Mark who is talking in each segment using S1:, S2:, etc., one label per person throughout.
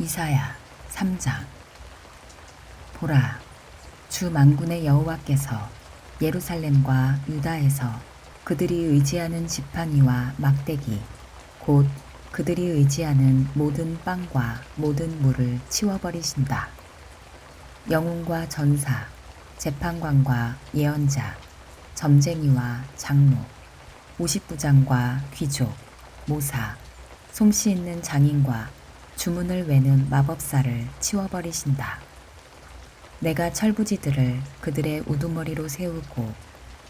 S1: 이사야 3장 보라 주 만군의 여호와께서 예루살렘과 유다에서 그들이 의지하는 지팡이와 막대기 곧 그들이 의지하는 모든 빵과 모든 물을 치워버리신다. 영웅과 전사, 재판관과 예언자, 점쟁이와 장로, 오십부장과 귀족, 모사, 솜씨 있는 장인과 주문을 외는 마법사를 치워버리신다. 내가 철부지들을 그들의 우두머리로 세우고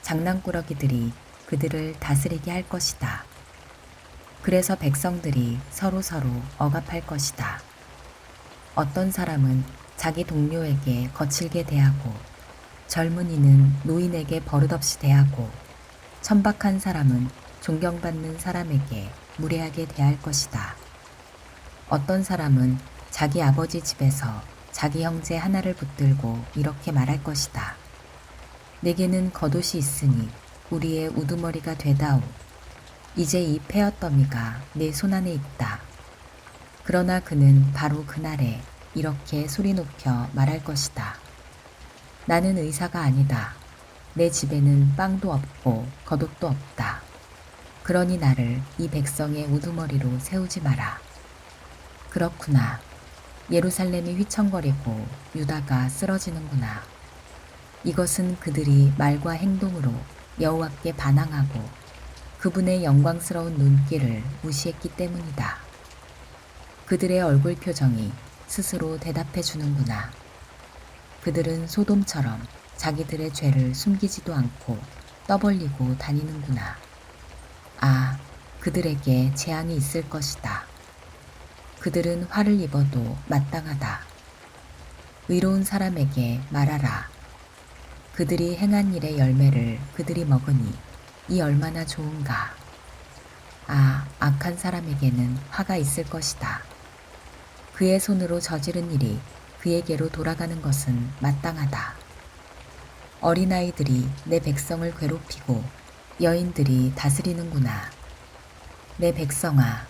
S1: 장난꾸러기들이 그들을 다스리게 할 것이다. 그래서 백성들이 서로 서로 억압할 것이다. 어떤 사람은 자기 동료에게 거칠게 대하고 젊은이는 노인에게 버릇없이 대하고 천박한 사람은 존경받는 사람에게 무례하게 대할 것이다. 어떤 사람은 자기 아버지 집에서 자기 형제 하나를 붙들고 이렇게 말할 것이다. 내게는 겉옷이 있으니 우리의 우두머리가 되다오. 이제 이 폐어더미가 내 손안에 있다. 그러나 그는 바로 그날에 이렇게 소리 높여 말할 것이다. 나는 의사가 아니다. 내 집에는 빵도 없고 겉옷도 없다. 그러니 나를 이 백성의 우두머리로 세우지 마라. 그렇구나. 예루살렘이 휘청거리고 유다가 쓰러지는구나. 이것은 그들이 말과 행동으로 여호와께 반항하고 그분의 영광스러운 눈길을 무시했기 때문이다. 그들의 얼굴 표정이 스스로 대답해 주는구나. 그들은 소돔처럼 자기들의 죄를 숨기지도 않고 떠벌리고 다니는구나. 아, 그들에게 재앙이 있을 것이다. 그들은 화를 입어도 마땅하다. 의로운 사람에게 말하라. 그들이 행한 일의 열매를 그들이 먹으니 이 얼마나 좋은가. 아, 악한 사람에게는 화가 있을 것이다. 그의 손으로 저지른 일이 그에게로 돌아가는 것은 마땅하다. 어린아이들이 내 백성을 괴롭히고 여인들이 다스리는구나. 내 백성아,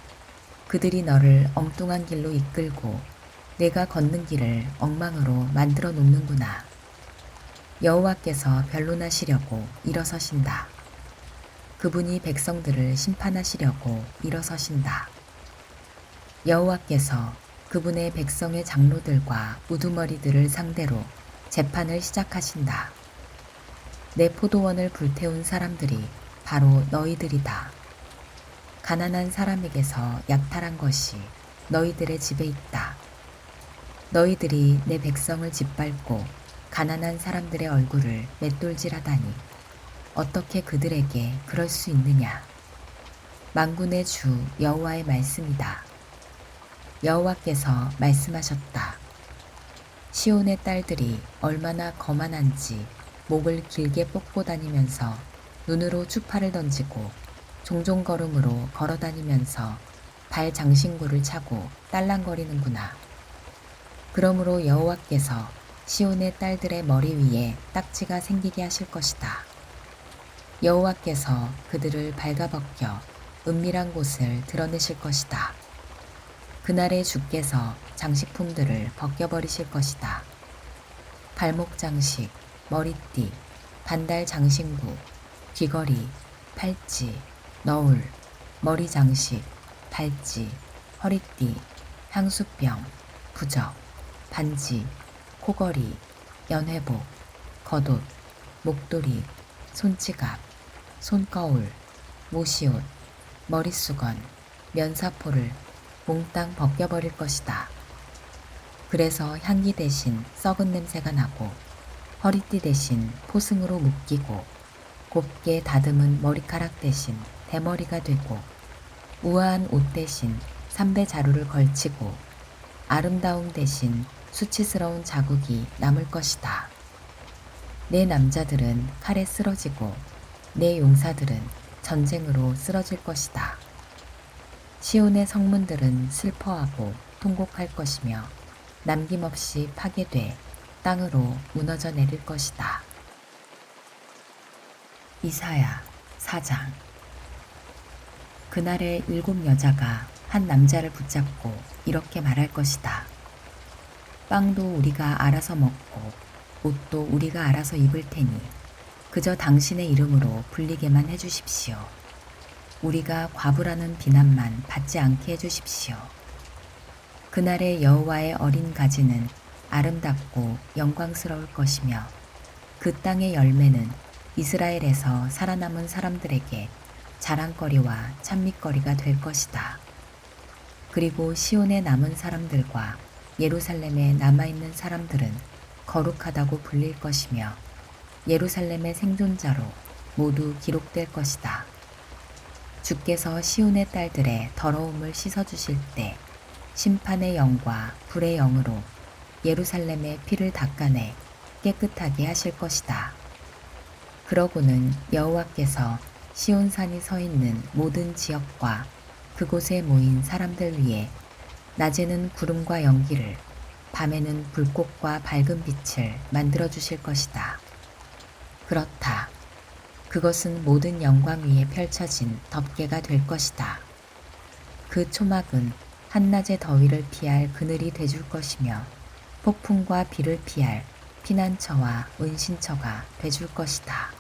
S1: 그들이 너를 엉뚱한 길로 이끌고 내가 걷는 길을 엉망으로 만들어 놓는구나. 여호와께서 변론하시려고 일어서신다. 그분이 백성들을 심판하시려고 일어서신다. 여호와께서 그분의 백성의 장로들과 우두머리들을 상대로 재판을 시작하신다. 내 포도원을 불태운 사람들이 바로 너희들이다. 가난한 사람에게서 약탈한 것이 너희들의 집에 있다. 너희들이 내 백성을 짓밟고 가난한 사람들의 얼굴을 맷돌질하다니 어떻게 그들에게 그럴 수 있느냐? 만군의 주 여호와의 말씀이다. 여호와께서 말씀하셨다. 시온의 딸들이 얼마나 거만한지 목을 길게 뽑고 다니면서 눈으로 추파를 던지고 종종 걸음으로 걸어 다니면서 발 장신구를 차고 딸랑거리는구나. 그러므로 여호와께서 시온의 딸들의 머리 위에 딱지가 생기게 하실 것이다. 여호와께서 그들을 발가벗겨 은밀한 곳을 드러내실 것이다. 그날에 주께서 장식품들을 벗겨버리실 것이다. 발목 장식, 머리띠, 반달 장신구, 귀걸이, 팔찌, 너울, 머리 장식, 팔찌, 허리띠, 향수병, 부적, 반지, 코걸이, 연회복, 겉옷, 목도리, 손지갑, 손거울, 모시옷, 머리수건, 면사포를 몽땅 벗겨버릴 것이다. 그래서 향기 대신 썩은 냄새가 나고 허리띠 대신 포승으로 묶이고 곱게 다듬은 머리카락 대신 대머리가 되고 우아한 옷 대신 삼배 자루를 걸치고 아름다움 대신 수치스러운 자국이 남을 것이다. 내 남자들은 칼에 쓰러지고 내 용사들은 전쟁으로 쓰러질 것이다. 시온의 성문들은 슬퍼하고 통곡할 것이며 남김없이 파괴돼 땅으로 무너져 내릴 것이다. 이사야 4장 그날에 일곱 여자가 한 남자를 붙잡고 이렇게 말할 것이다. 빵도 우리가 알아서 먹고 옷도 우리가 알아서 입을 테니 그저 당신의 이름으로 불리게만 해주십시오. 우리가 과부라는 비난만 받지 않게 해주십시오. 그날의 여호와의 어린 가지는 아름답고 영광스러울 것이며 그 땅의 열매는 이스라엘에서 살아남은 사람들에게 자랑거리와 찬미거리가 될 것이다. 그리고 시온에 남은 사람들과 예루살렘에 남아있는 사람들은 거룩하다고 불릴 것이며 예루살렘의 생존자로 모두 기록될 것이다. 주께서 시온의 딸들의 더러움을 씻어주실 때 심판의 영과 불의 영으로 예루살렘의 피를 닦아내 깨끗하게 하실 것이다. 그러고는 여호와께서 시온산이 서 있는 모든 지역과 그곳에 모인 사람들 위에 낮에는 구름과 연기를 밤에는 불꽃과 밝은 빛을 만들어 주실 것이다. 그렇다. 그것은 모든 영광 위에 펼쳐진 덮개가 될 것이다. 그 초막은 한낮의 더위를 피할 그늘이 돼줄 것이며 폭풍과 비를 피할 피난처와 은신처가 돼줄 것이다.